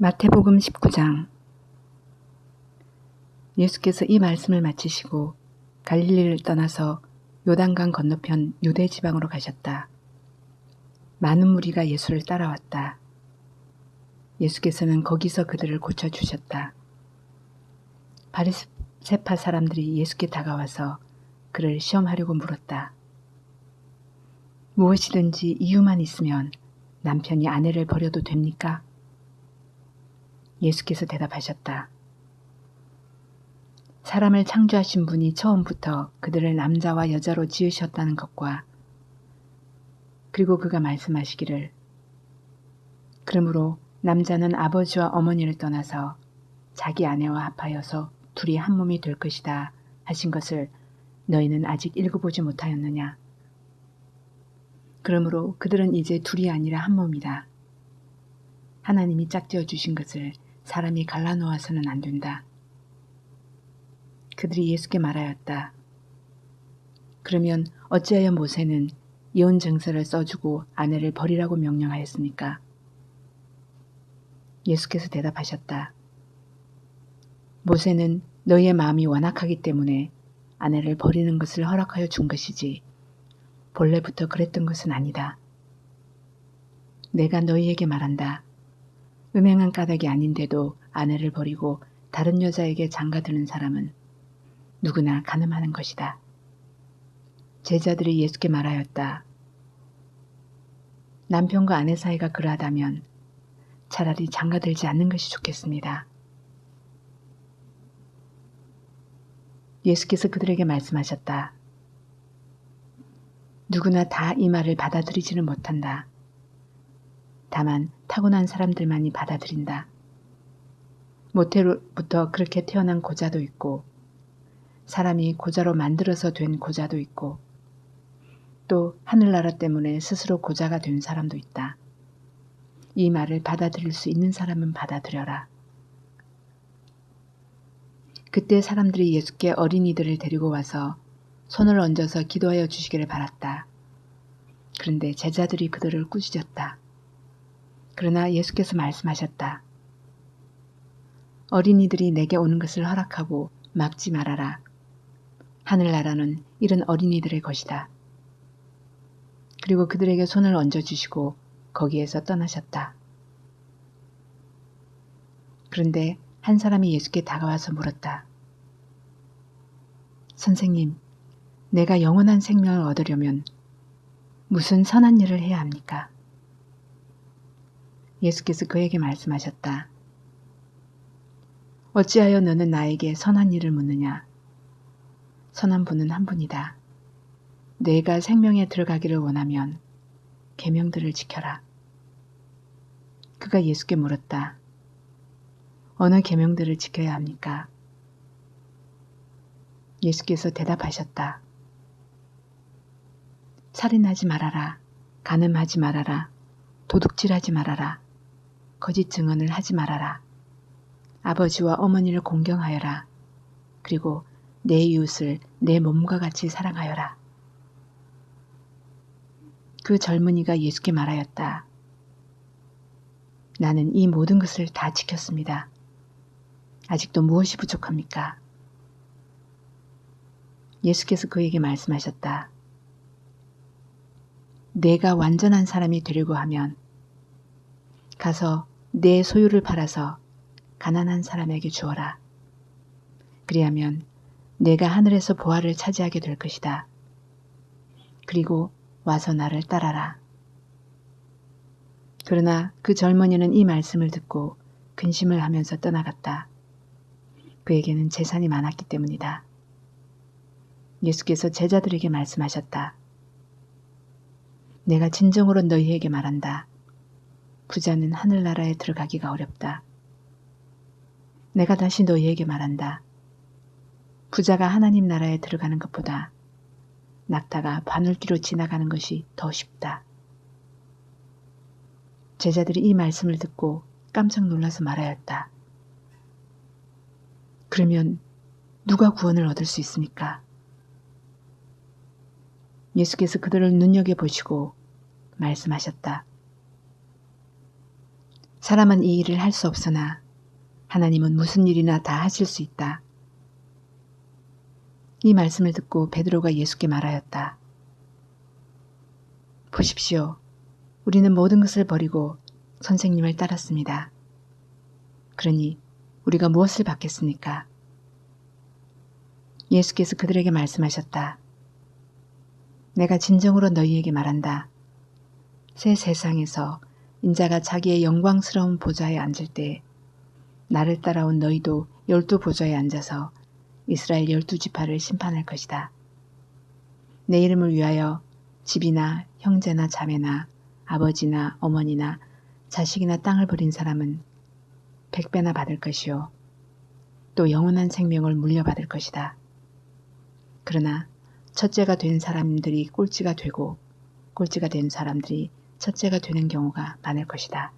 마태복음 19장 예수께서 이 말씀을 마치시고 갈릴리를 떠나서 요단강 건너편 유대 지방으로 가셨다. 많은 무리가 예수를 따라왔다. 예수께서는 거기서 그들을 고쳐 주셨다. 바리세파 사람들이 예수께 다가와서 그를 시험하려고 물었다. 무엇이든지 이유만 있으면 남편이 아내를 버려도 됩니까? 예수께서 대답하셨다. 사람을 창조하신 분이 처음부터 그들을 남자와 여자로 지으셨다는 것과 그리고 그가 말씀하시기를 그러므로 남자는 아버지와 어머니를 떠나서 자기 아내와 합하여서 둘이 한 몸이 될 것이다 하신 것을 너희는 아직 읽어보지 못하였느냐. 그러므로 그들은 이제 둘이 아니라 한 몸이다. 하나님이 짝지어 주신 것을 사람이 갈라놓아서는 안 된다. 그들이 예수께 말하였다. 그러면 어찌하여 모세는 이혼 증서를 써주고 아내를 버리라고 명령하였습니까? 예수께서 대답하셨다. 모세는 너희의 마음이 완악하기 때문에 아내를 버리는 것을 허락하여 준 것이지 본래부터 그랬던 것은 아니다. 내가 너희에게 말한다. 음행한 까닭이 아닌데도 아내를 버리고 다른 여자에게 장가드는 사람은 누구나 가늠하는 것이다. 제자들이 예수께 말하였다. 남편과 아내 사이가 그러하다면 차라리 장가들지 않는 것이 좋겠습니다. 예수께서 그들에게 말씀하셨다. 누구나 다 이 말을 받아들이지는 못한다. 다만 타고난 사람들만이 받아들인다. 모태로부터 그렇게 태어난 고자도 있고 사람이 고자로 만들어서 된 고자도 있고 또 하늘나라 때문에 스스로 고자가 된 사람도 있다. 이 말을 받아들일 수 있는 사람은 받아들여라. 그때 사람들이 예수께 어린이들을 데리고 와서 손을 얹어서 기도하여 주시기를 바랐다. 그런데 제자들이 그들을 꾸짖었다. 그러나 예수께서 말씀하셨다. 어린이들이 내게 오는 것을 허락하고 막지 말아라. 하늘나라는 이런 어린이들의 것이다. 그리고 그들에게 손을 얹어주시고 거기에서 떠나셨다. 그런데 한 사람이 예수께 다가와서 물었다. 선생님, 내가 영원한 생명을 얻으려면 무슨 선한 일을 해야 합니까? 예수께서 그에게 말씀하셨다. 어찌하여 너는 나에게 선한 일을 묻느냐? 선한 분은 한 분이다. 내가 생명에 들어가기를 원하면 계명들을 지켜라. 그가 예수께 물었다. 어느 계명들을 지켜야 합니까? 예수께서 대답하셨다. 살인하지 말아라. 가늠하지 말아라. 도둑질하지 말아라. 거짓 증언을 하지 말아라. 아버지와 어머니를 공경하여라. 그리고 내 이웃을 내 몸과 같이 사랑하여라. 그 젊은이가 예수께 말하였다. 나는 이 모든 것을 다 지켰습니다. 아직도 무엇이 부족합니까? 예수께서 그에게 말씀하셨다. 내가 완전한 사람이 되려고 하면 가서 내 소유를 팔아서 가난한 사람에게 주어라. 그리하면 내가 하늘에서 보화를 차지하게 될 것이다. 그리고 와서 나를 따라라. 그러나 그 젊은이는 이 말씀을 듣고 근심을 하면서 떠나갔다. 그에게는 재산이 많았기 때문이다. 예수께서 제자들에게 말씀하셨다. 내가 진정으로 너희에게 말한다. 부자는 하늘나라에 들어가기가 어렵다. 내가 다시 너희에게 말한다. 부자가 하나님 나라에 들어가는 것보다 낙타가 바늘기로 지나가는 것이 더 쉽다. 제자들이 이 말씀을 듣고 깜짝 놀라서 말하였다. 그러면 누가 구원을 얻을 수 있습니까? 예수께서 그들을 눈여겨보시고 말씀하셨다. 사람은 이 일을 할 수 없으나 하나님은 무슨 일이나 다 하실 수 있다. 이 말씀을 듣고 베드로가 예수께 말하였다. 보십시오. 우리는 모든 것을 버리고 선생님을 따랐습니다. 그러니 우리가 무엇을 받겠습니까? 예수께서 그들에게 말씀하셨다. 내가 진정으로 너희에게 말한다. 새 세상에서 인자가 자기의 영광스러운 보좌에 앉을 때 나를 따라온 너희도 열두 보좌에 앉아서 이스라엘 열두 지파를 심판할 것이다. 내 이름을 위하여 집이나 형제나 자매나 아버지나 어머니나 자식이나 땅을 버린 사람은 백배나 받을 것이요. 또 영원한 생명을 물려받을 것이다. 그러나 첫째가 된 사람들이 꼴찌가 되고 꼴찌가 된 사람들이 첫째가 되는 경우가 많을 것이다.